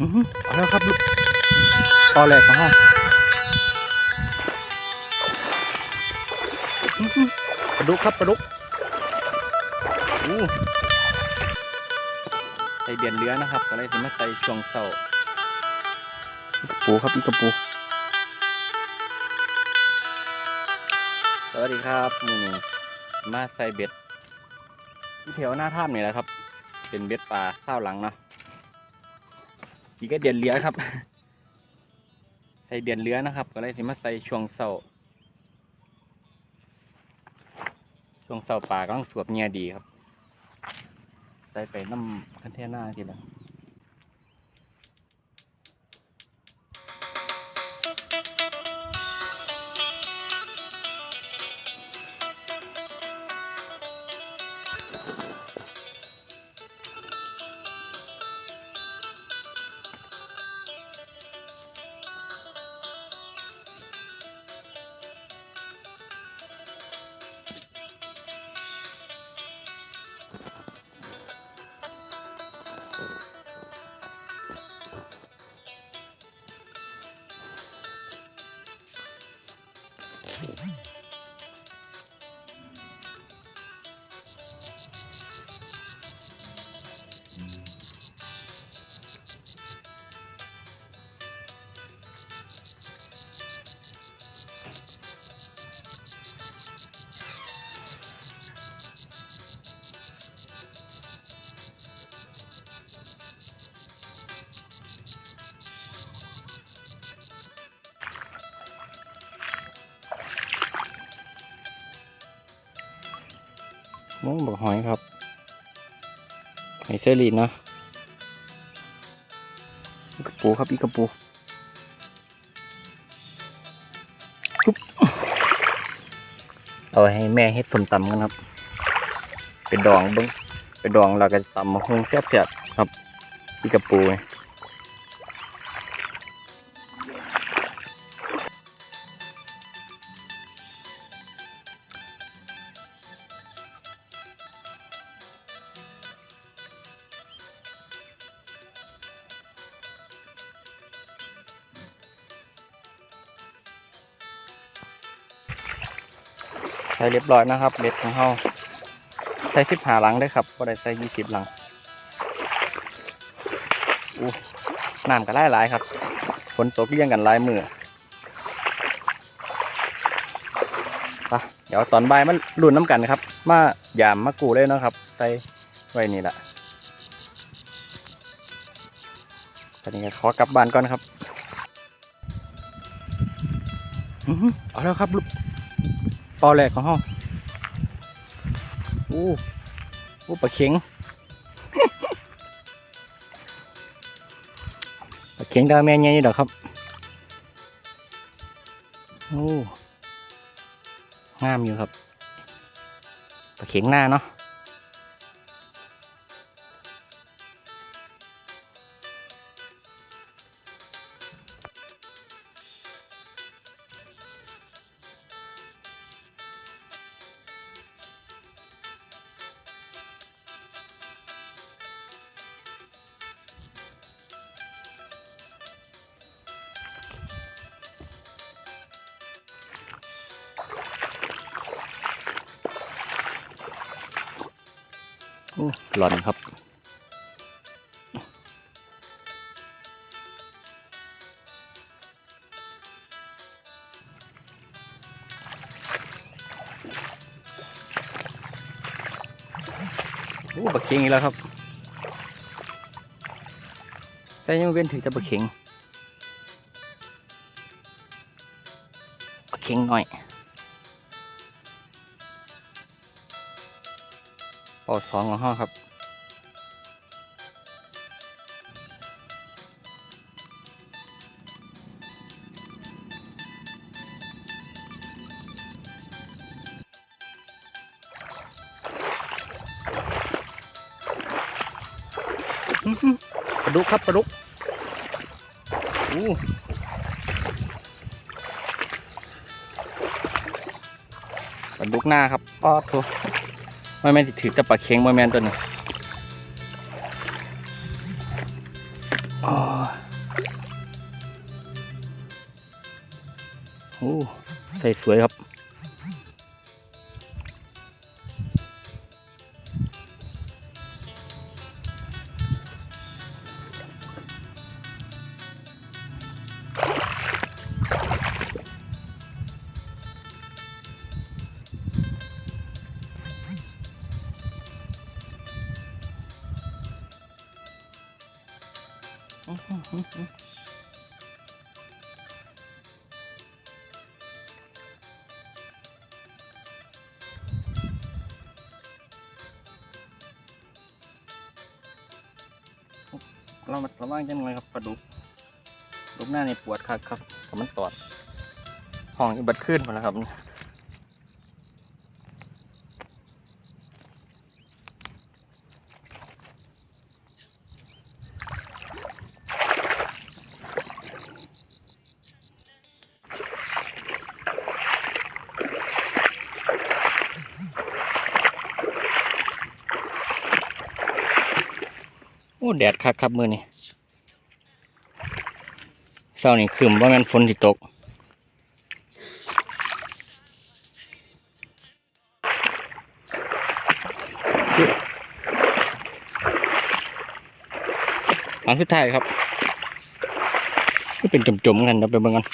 อือหือเอาแล้วครับลูกตอแรกของห้องอื้อหือปลาดุกครับปลาดุกอู้ใส่เบียนเรือนะครับก็เลยถึงมาใส่ช่วงเสาร์อีกระปูครับอีกกระปูสวัสดีครับมือนี้มาใส่เบ็ดที่แถวหน้าถ้ำนี่แหละครับ เป็นเบ็ดปลาข้าวหลังเนาะ กก็เดือนเรือครับ ใส่เดือนเรือนะครับ ก็เลยสิมาใส่ช่วงเสาช่วงเสาป่าก็ต้องสวบเงียดีครับ ใส่ไปน้ำคันเทน่าทีละ โอ้บอกหอยครับหอยเซรีนเนาะกระปูครับอีกระปูเอาให้แม่เฮ็ดส้มตำกันครับเป็นดองเบิ้งเป็นดองเราก็ตำมาคงแซ่บๆครับอีกกระปู ส่เรียบร้อยนะครับ เบ็ดของเราใส่สิบหาหลังได้ครับก็ได้ใส่ยี่สิบหลังอู้น้ำก็ไล่หลายครับฝนตกเลี่ยงกันหลายมือไปเดี๋ยวตอนบ่ายมันรุ่นน้ำกันครับ มายามมากูเลยนะครับ ใส่ไว้นี่แหละตอนนี้ขอกลับบ้านก่อนครับอื้อเอาแล้วครับลูก ปอแหลกของห้องอู้อู้ปลาเข็งปลาเข็งดาวแม่ใหญ่นี่ดอกครับโอ้งามอยู่ครับปลาเข็งหน้าเนาะ อู้หลอนครับ โอ้บักเข็งอีกแล้วครับใส่ยังเว้นถือจะบักเข็งบักเข็งหน่อย ปอสองของห้องครับ ปลาดุกครับปลาดุกอู้ปลาดุกหน้าครับอ้อโถ ไม่แม่นถือตะปลาเค็งไม่แม่นตัวนี้อ้ออ๋อโอ้ใส่สวยครับ เรามาระวังจังเลยครับปลาดุกดุกหน้าในปวดครับครับแต่มันตอดห้องอีบัดขึ้นหมาแล้วครับ แดดคักครับมือนี่เช้านี่คืมว่ามันฝนที่ตกอันสุดท้ายครับก็เป็นจมๆกันเดี๋ยวไปเบิ่งกัน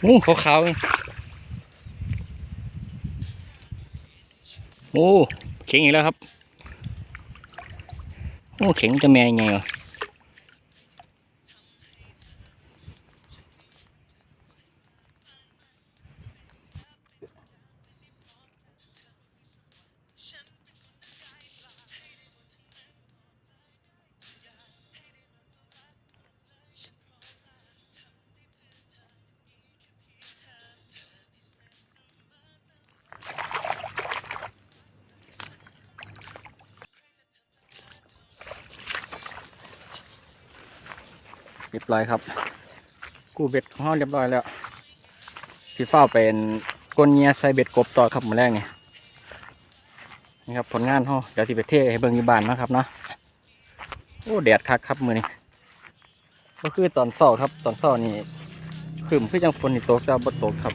โอ้ขาวๆ โอ้เข็งอีกแล้วครับ โอ้เข็งจะแม่ยังไงวะ เรียบร้อยครับ กู้เบ็ดของเราเรียบร้อยแล้วพี่ฟ้าเป็นกลเงียใส่เบ็ดกบต่อครับมือแรกเนี่ยนี่ครับผลงานเขาเดี๋ยวสิไปเทให้เบิ่งอยู่บ้านนะครับเนาะโอ้แดดคักครับมือนี้ก็คือตอนเช้าครับ ตอนเช้านี่คืมคือจังฝนนี่ตกแต่บ่ตกครับ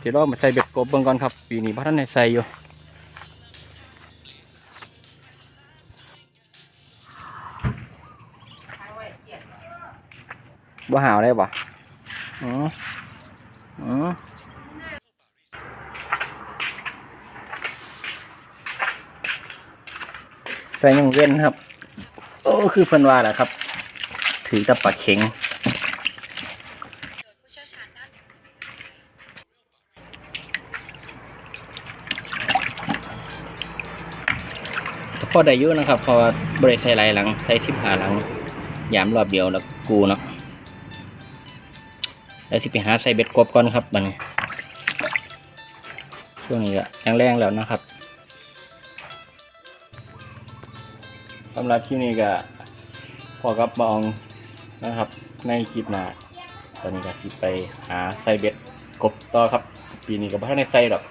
เดี๋ยวเรามาใส่เบ็ดกบเบิ่งก่อนครับ ปีนี้พ่ท่านในใส่อยู่ บ่หาวได้ปะอ๋ออ๋อใส่ยังเว้นครับ โอ้ คือเพิ่นว่าแหละครับ ถือกับปลาเข็งพอได้ยู่นะครับ พอบริใส่หลหลังใส่ทิพหาหลังยามรอบเดียวแล้วกูเนาะ แล้วสิไปหาใส่เบ็ดกบก่อนครับบัดนี้ช่วงนี้ก็แรงๆแล้วนะครับสำหรับคลิปนี้ก็พอกับบองนะครับ ในคลิปหน้าตอนนี้ก็สิไปหาใส่เบ็ดกบต่อครับ ปีนี้ก็บ่ทันได้ใส่ดอก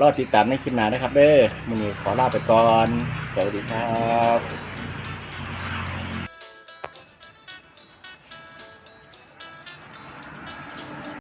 รอติดตามในคลิปหน้านะครับเด้อมื้อนี้ขอลาไปก่อนสวัสดีครับ